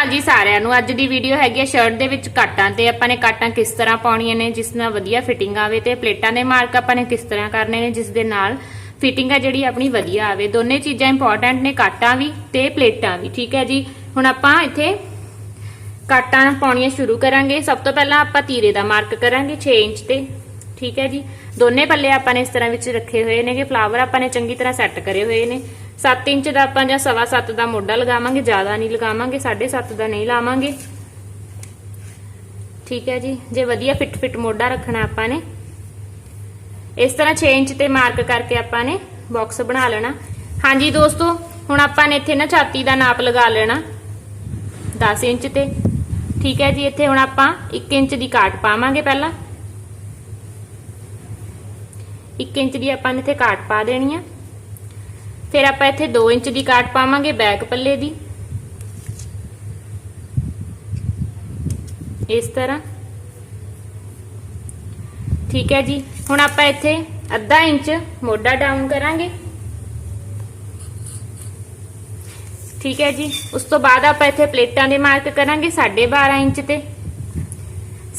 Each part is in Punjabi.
ਅਕਾਲ ਜੀ ਸਾਰਿਆਂ ਨੂੰ। ਅੱਜ ਦੀ ਵੀਡੀਓ ਹੈਗੀ ਹੈ ਸ਼ਰਟ ਦੇ ਵਿੱਚ ਕਾਟਾਂ ਤੇ ਆਪਾਂ ਨੇ ਕਾਟਾਂ ਕਿਸ ਤਰ੍ਹਾਂ ਪਾਉਣੀਆਂ ਨੇ, ਜਿਸ ਨਾਲ ਵਧੀਆ ਫਿਟਿੰਗ ਆਵੇ ਤੇ ਪਲੇਟਾਂ ਦੇ ਮਾਰਕ ਆਪਾਂ ਨੇ ਕਿਸ ਤਰ੍ਹਾਂ ਕਰਨੇ ਨੇ, ਜਿਸ ਦੇ ਨਾਲ ਫਿਟਿੰਗ ਆ ਜਿਹੜੀ ਆਪਣੀ ਵਧੀਆ ਆਵੇ। ਦੋਨੇ ਚੀਜ਼ਾਂ ਇੰਪੋਰਟੈਂਟ ਨੇ, ਕਾਟਾਂ ਵੀ ਤੇ ਪਲੇਟਾਂ ਵੀ। ਠੀਕ ਹੈ ਜੀ? ਹੁਣ ਆਪਾਂ ਇੱਥੇ ਕਾਟਾਂ ਪਾਉਣੀਆਂ ਸ਼ੁਰੂ ਕਰਾਂਗੇ। ਸਭ ਤੋਂ ਪਹਿਲਾਂ ਆਪਾਂ ਤੀਰੇ ਦਾ ਮਾਰਕ ਕਰਾਂਗੇ 6 ਇੰਚ ਤੇ। ਠੀਕ ਹੈ ਜੀ। ਦੋਨੇ ਪੱਲੇ ਆਪਾਂ ਨੇ ਇਸ ਤਰ੍ਹਾਂ ਵਿੱਚ ਰੱਖੇ ਹੋਏ ਨੇਗੇ। ਫਲਾਵਰ ਆਪਾਂ ਨੇ ਚੰਗੀ ਤਰ੍ਹਾਂ ਸੈੱਟ ਕਰੇ ਹੋਏ ਨੇ। 7 ਇੰਚ ਦਾ ਆਪਾਂ ਜਾਂ 7.5 ਦਾ ਮੋਢਾ ਲਗਾਵਾਂਗੇ। ਜ਼ਿਆਦਾ ਨਹੀਂ ਲਗਾਵਾਂਗੇ 7.5 ਦਾ ਨਹੀਂ ਲਾਵਾਂਗੇ। ਠੀਕ ਹੈ ਜੀ। ਜੇ ਵਧੀਆ ਫਿੱਟ ਫਿੱਟ ਮੋਢਾ ਰੱਖਣਾ ਆਪਾਂ ਨੇ। ਇਸ ਤਰ੍ਹਾਂ 6 ਇੰਚ ਤੇ ਮਾਰਕ ਕਰਕੇ ਆਪਾਂ ਨੇ ਬਾਕਸ ਬਣਾ ਲੈਣਾ। ਹਾਂਜੀ ਦੋਸਤੋ, ਹੁਣ ਆਪਾਂ ਨੇ ਇੱਥੇ ਨਾ ਛਾਤੀ ਦਾ ਨਾਪ ਲਗਾ ਲੈਣਾ। 10 ਇੰਚ ਤੇ। ਠੀਕ ਹੈ ਜੀ, ਇੱਥੇ ਹੁਣ ਆਪਾਂ 1 ਇੰਚ ਦੀ ਕਾਟ ਪਾਵਾਂਗੇ ਪਹਿਲਾਂ। 1 ਇੰਚ ਦੀ ਆਪਾਂ ਨੇ ਇੱਥੇ ਕਾਟ ਪਾ ਦੇਣੀ ਆ। ਫਿਰ ਆਪਾਂ ਇੱਥੇ 2 ਇੰਚ ਦੀ ਕਾਟ ਪਾਵਾਂਗੇ ਬੈਕ ਪੱਲੇ ਦੀ। ਇਸ ਤਰ੍ਹਾਂ। ਠੀਕ ਹੈ ਜੀ। ਹੁਣ ਆਪਾਂ ਇੱਥੇ ਅੱਧਾ ਇੰਚ ਮੋਢਾ ਡਾਊਨ ਕਰਾਂਗੇ। ਠੀਕ ਹੈ ਜੀ। ਉਸ ਤੋਂ ਬਾਅਦ ਆਪਾਂ ਇੱਥੇ ਪਲੇਟਾਂ ਦੇ ਮਾਰਕ ਕਰਾਂਗੇ 12.5 ਇੰਚ ਤੇ।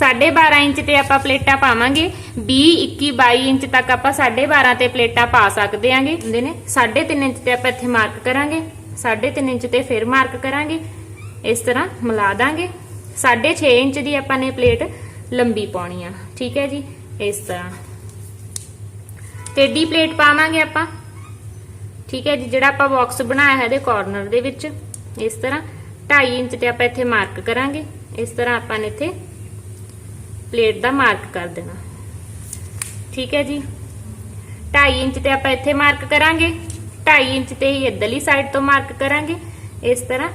12.5 ਇੰਚ ਤੇ ਆਪਾਂ ਪਲੇਟਾਂ ਪਾਵਾਂਗੇ। 20 21 22 ਇੰਚ ਤੱਕ ਆਪਾਂ 12.5 ਤੇ ਪਲੇਟਾਂ ਪਾ ਸਕਦੇ ਆਂਗੇ। ਹੁੰਦੇ ਨੇ 3.5 ਇੰਚ ਤੇ ਆਪਾਂ ਇੱਥੇ ਮਾਰਕ ਕਰਾਂਗੇ। 3.5 ਇੰਚ ਤੇ ਫਿਰ ਮਾਰਕ ਕਰਾਂਗੇ। ਇਸ ਤਰ੍ਹਾਂ ਮਿਲਾ ਦਾਂਗੇ। 6.5 ਇੰਚ ਦੀ ਆਪਾਂ ਨੇ ਪਲੇਟ ਲੰਬੀ ਪਾਉਣੀ ਆ। ਠੀਕ ਹੈ ਜੀ? ਇਸ ਤਰ੍ਹਾਂ। ਟੇਡੀ ਪਲੇਟ ਪਾਵਾਂਗੇ ਆਪਾਂ। ਠੀਕ ਹੈ ਜੀ? ਜਿਹੜਾ ਆਪਾਂ ਬਾਕਸ ਬਣਾਇਆ ਹੈ ਇਹਦੇ ਕਾਰਨਰ ਦੇ ਵਿੱਚ। ਇਸ ਤਰ੍ਹਾਂ 2.5 ਇੰਚ ਤੇ ਆਪਾਂ ਇੱਥੇ ਮਾਰਕ ਕਰਾਂਗੇ। ਇਸ ਤਰ੍ਹਾਂ ਆਪਾਂ ਨੇ ਇੱਥੇ ਪਲੇਟ ਦਾ ਮਾਰਕ ਕਰ ਦੇਣਾ। ਠੀਕ ਹੈ ਜੀ? 2.5 ਇੰਚ ਤੇ ਆਪਾਂ ਇੱਥੇ ਮਾਰਕ ਕਰਾਂਗੇ। 2.5 ਇੰਚ ਤੇ ਹੀ ਇੱਧਰਲੀ ਸਾਈਡ ਤੋਂ ਮਾਰਕ ਕਰਾਂਗੇ, ਇਸ ਤਰ੍ਹਾਂ।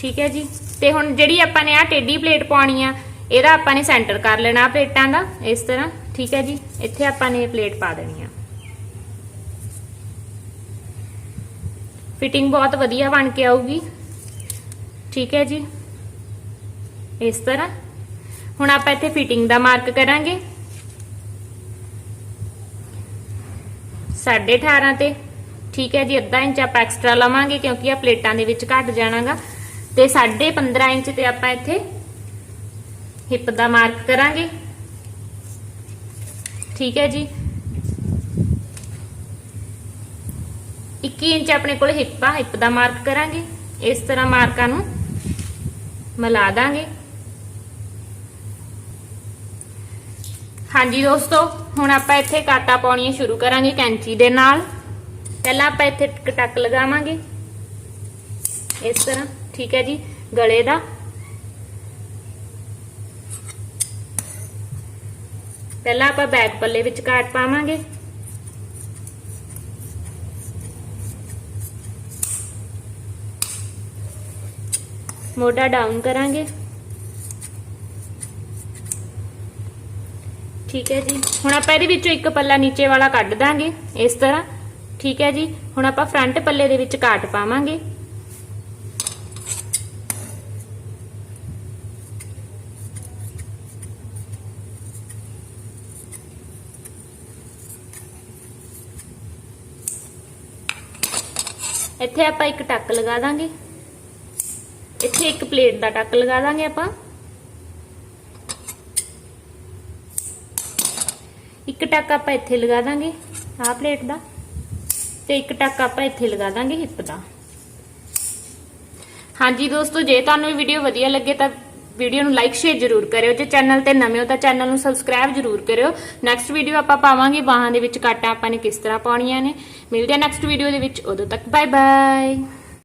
ਠੀਕ ਹੈ ਜੀ? ਤੇ ਹੁਣ ਜਿਹੜੀ ਆਪਾਂ ਨੇ ਆ ਟੇਢੀ ਪਲੇਟ ਪਾਉਣੀ ਆ, ਇਹਦਾ ਆਪਾਂ ਨੇ ਸੈਂਟਰ ਕਰ ਲੈਣਾ ਪਲੇਟਾਂ ਦਾ, ਇਸ ਤਰ੍ਹਾਂ। ਠੀਕ ਹੈ ਜੀ? ਇੱਥੇ ਆਪਾਂ ਨੇ ਇਹ ਪਲੇਟ ਪਾ ਦੇਣੀ ਆ। ਫਿਟਿੰਗ ਬਹੁਤ ਵਧੀਆ ਬਣ ਕੇ ਆਊਗੀ। ਠੀਕ ਹੈ ਜੀ? ਇਸ ਤਰ੍ਹਾਂ। ਹੁਣ ਆਪਾਂ ਇੱਥੇ ਫਿਟਿੰਗ ਦਾ ਮਾਰਕ ਕਰਾਂਗੇ। 18.5 ਤੇ। ਠੀਕ ਹੈ ਜੀ, ਅੱਧਾ ਇੰਚ ਆਪਾਂ ਐਕਸਟਰਾ ਲਵਾਂਗੇ ਕਿਉਂਕਿ ਆ ਪਲੇਟਾਂ ਦੇ ਵਿੱਚ ਘਟ ਜਾਣਾਗਾ। ਤੇ 15.5 ਇੰਚ ਤੇ ਆਪਾਂ ਇੱਥੇ ਹਿੱਪ ਦਾ ਮਾਰਕ ਕਰਾਂਗੇ। ਠੀਕ ਹੈ ਜੀ। 21 ਇੰਚ ਆਪਣੇ ਕੋਲ ਹਿੱਪ ਆ ਹਿੱਪ ਦਾ ਮਾਰਕ ਕਰਾਂਗੇ। ਇਸ ਤਰ੍ਹਾਂ ਮਾਰਕਾਂ ਨੂੰ ਮਿਲਾ ਦਾਂਗੇ। ਹਾਂਜੀ ਦੋਸਤੋ, ਹੁਣ ਆਪਾਂ ਇੱਥੇ ਕਾਟਾ ਪਾਉਣੀਆਂ ਸ਼ੁਰੂ ਕਰਾਂਗੇ ਕੈਂਚੀ ਦੇ ਨਾਲ। ਪਹਿਲਾਂ ਆਪਾਂ ਇੱਥੇ ਟਕ ਲਗਾਵਾਂਗੇ। ਇਸ ਤਰ੍ਹਾਂ, ਠੀਕ ਹੈ ਜੀ, ਗਲੇ ਦਾ। ਪਹਿਲਾਂ ਆਪਾਂ ਬੈਕ ਪੱਲੇ ਵਿੱਚ ਕਾਟ ਪਾਵਾਂਗੇ। ਮੋਢਾ ਡਾਊਨ ਕਰਾਂਗੇ। ਠੀਕ ਹੈ ਜੀ। ਹੁਣ ਆਪਾਂ ਇਹਦੇ ਵਿੱਚੋਂ ਇੱਕ ਪੱਲਾ ਨੀਚੇ ਵਾਲਾ ਕੱਢ ਦਾਂਗੇ, ਇਸ ਤਰ੍ਹਾਂ। ਠੀਕ ਹੈ ਜੀ। ਹੁਣ ਆਪਾਂ ਫਰੰਟ ਪੱਲੇ ਦੇ ਵਿੱਚ ਕਾਟ ਪਾਵਾਂਗੇ। ਇੱਥੇ ਆਪਾਂ ਇੱਕ ਟੱਕ ਲਗਾ ਦਾਂਗੇ। ਇੱਥੇ ਇੱਕ ਪਲੇਟ ਦਾ ਟੱਕ ਲਗਾ ਦਾਂਗੇ ਆਪਾਂ। ਇੱਕ ਟੱਕ ਆਪਾਂ ਇੱਥੇ ਲਗਾ ਦਾਂਗੇ, ਆਹ ਪਲੇਟ ਦਾ। ਤੇ ਇੱਕ ਟੱਕ ਆਪਾਂ ਇੱਥੇ ਲਗਾ ਦਾਂਗੇ ਹਿੱਪ ਦਾ। ਹਾਂਜੀ ਦੋਸਤੋ, ਜੇ ਤੁਹਾਨੂੰ ਇਹ ਵੀਡੀਓ ਵਧੀਆ ਲੱਗੇ ਤਾਂ ਵੀਡੀਓ ਨੂੰ ਲਾਈਕ ਸ਼ੇਅਰ ਜ਼ਰੂਰ ਕਰਿਓ ਜੇ ਚੈਨਲ ਤੇ ਨਵੇਂ ਹੋ ਤਾਂ ਚੈਨਲ ਨੂੰ ਸਬਸਕ੍ਰਾਈਬ ਜ਼ਰੂਰ ਕਰਿਓ। ਨੈਕਸਟ ਵੀਡੀਓ ਆਪਾਂ ਪਾਵਾਂਗੇ ਬਾਹਾਂ ਦੇ ਵਿੱਚ ਕਾਟਾਂ ਆਪਾਂ ਨੇ ਕਿਸ ਤਰ੍ਹਾਂ ਪਾਉਣੀਆਂ ਨੇ। ਮਿਲਦੇ ਆ ਨੈਕਸਟ ਵੀਡੀਓ ਦੇ ਵਿੱਚ। ਉਦੋਂ ਤੱਕ ਬਾਏ ਬਾਏ